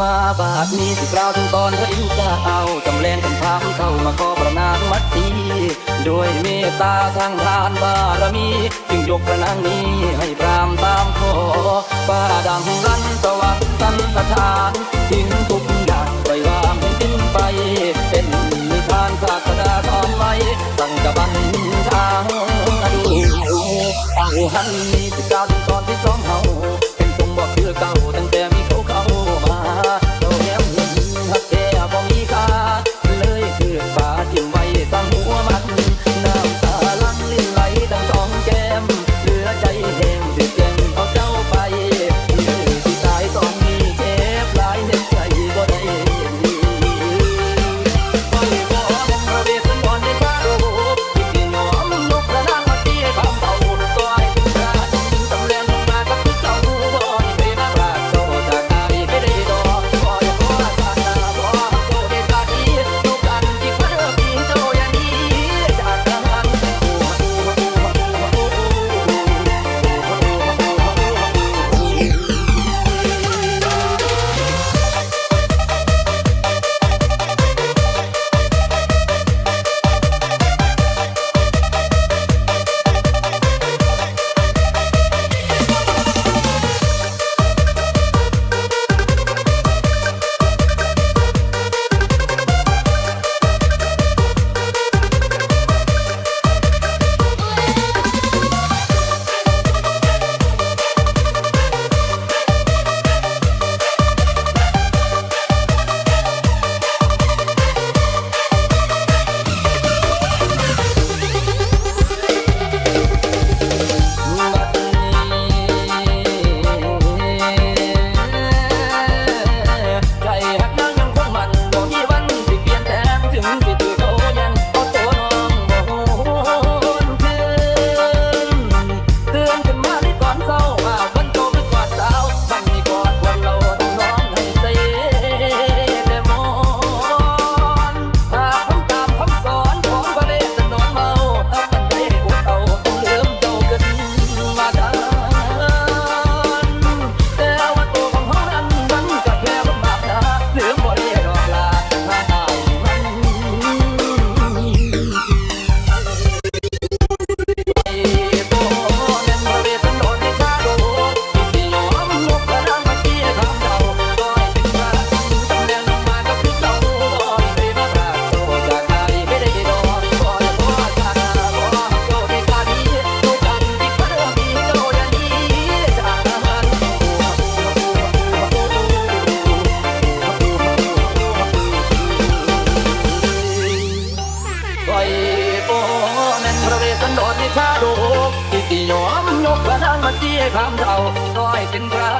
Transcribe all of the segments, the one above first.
มาบาดนี้สิกราวถึงตอนพระอินทราเอาจำแรงกันพาเข้ามาขอประนางมัดสีด้วยเมตตาทางทานบารมี จึงยกพระนางนี้ให้พรามตามขอป้าดังรันสวัติสันสถานทิ้งทุกอย่างปล่วางทิ้นไป เป็นมิทานศาสดาสอมไว้ตั้งกะบันทางดูเอาหันนี้สิกราว พระนางมาจี้คำเราต้อยเป็นพระ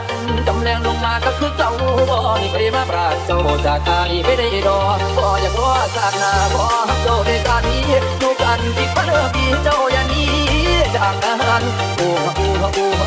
จำแรงลงมาก็คือเจ้าบ่นี่ไปมาปราดเจ้าจากตาไม่ได้ดอบ่อยากรอสากนาบ่เจ้าในงานี้ดูกันที่พระเลิกดีเจ้าอย่างนี้จากกันอู้อู้อู้